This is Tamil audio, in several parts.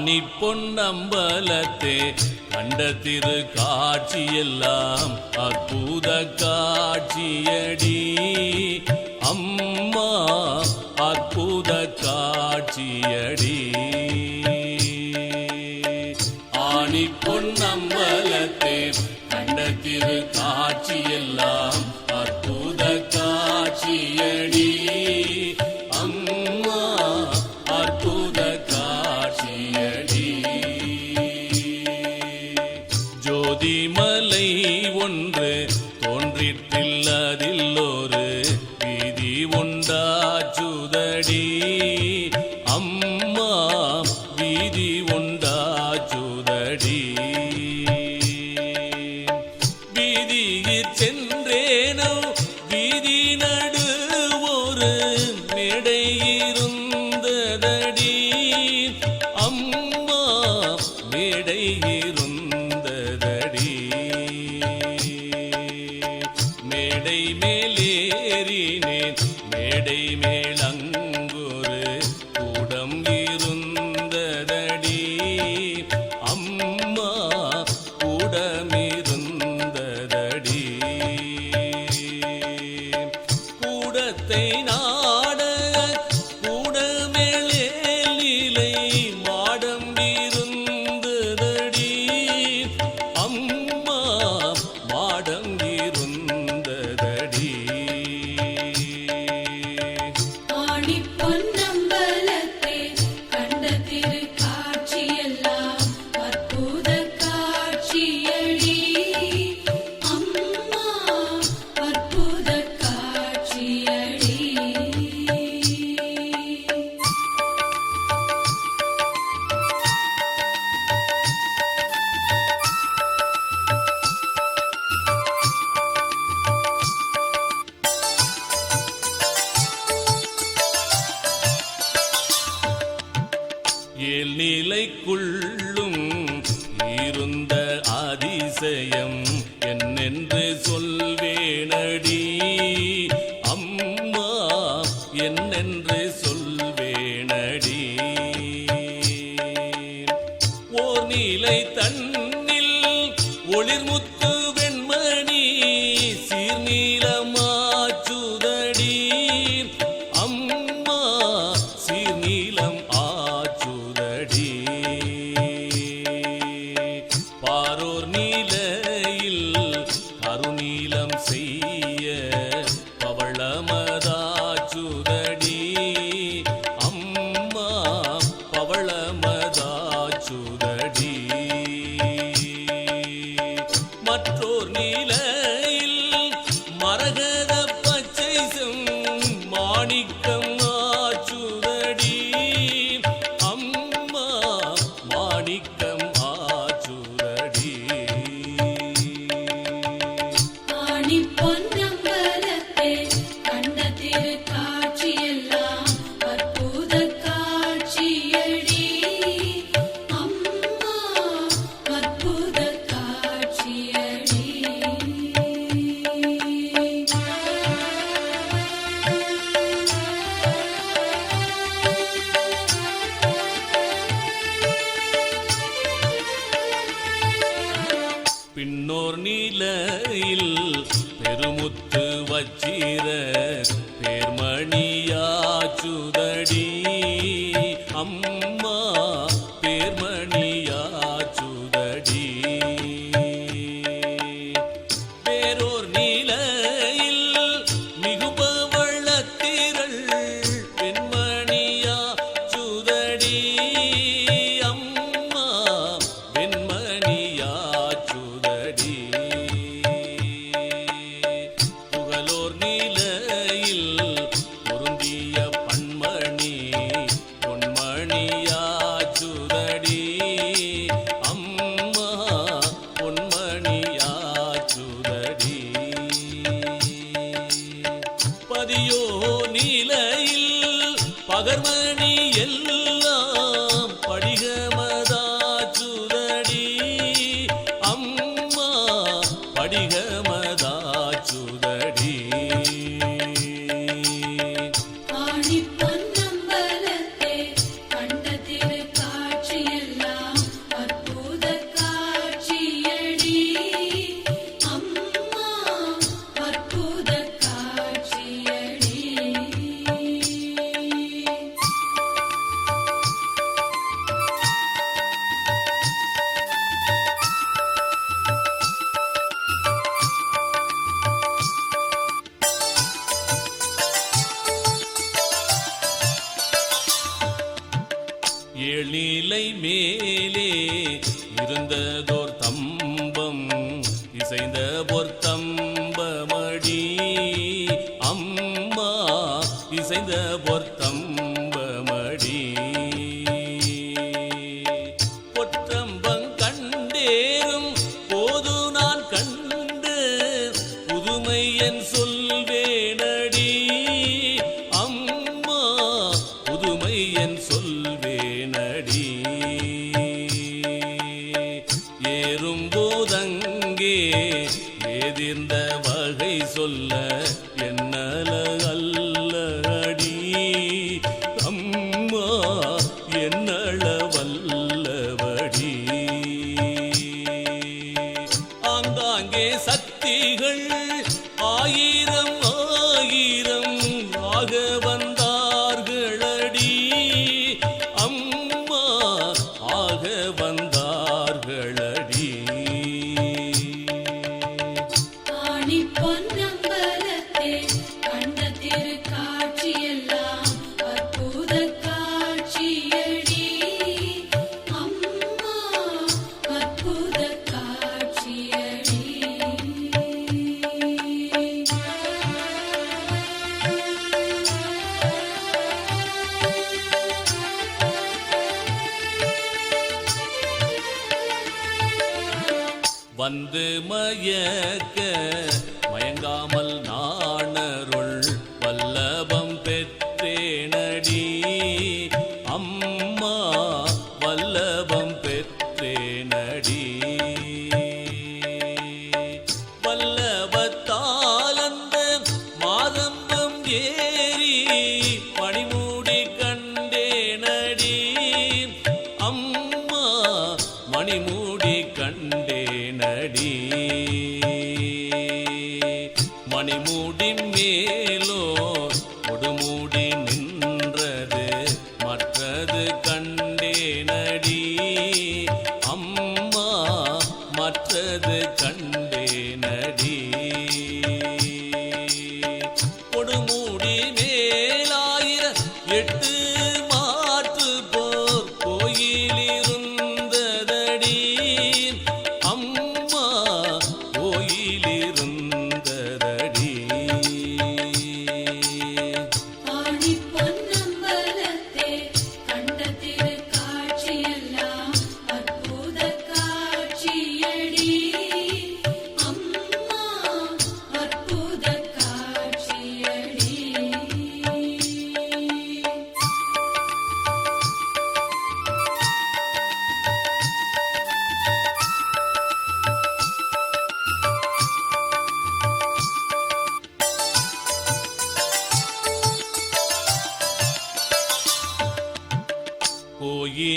ஆணி பொன்னம்பலத்தே கண்ட திரு காட்சியெல்லாம் அற்புத காட்சியடி. মালিক நீலையில் தரணி எல்லாம் வந்து மயக்க மயங்காமல் நாண மூடின் மேல்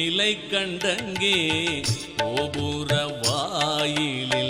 நிலை கண்டங்கே கோபுர வாயிலே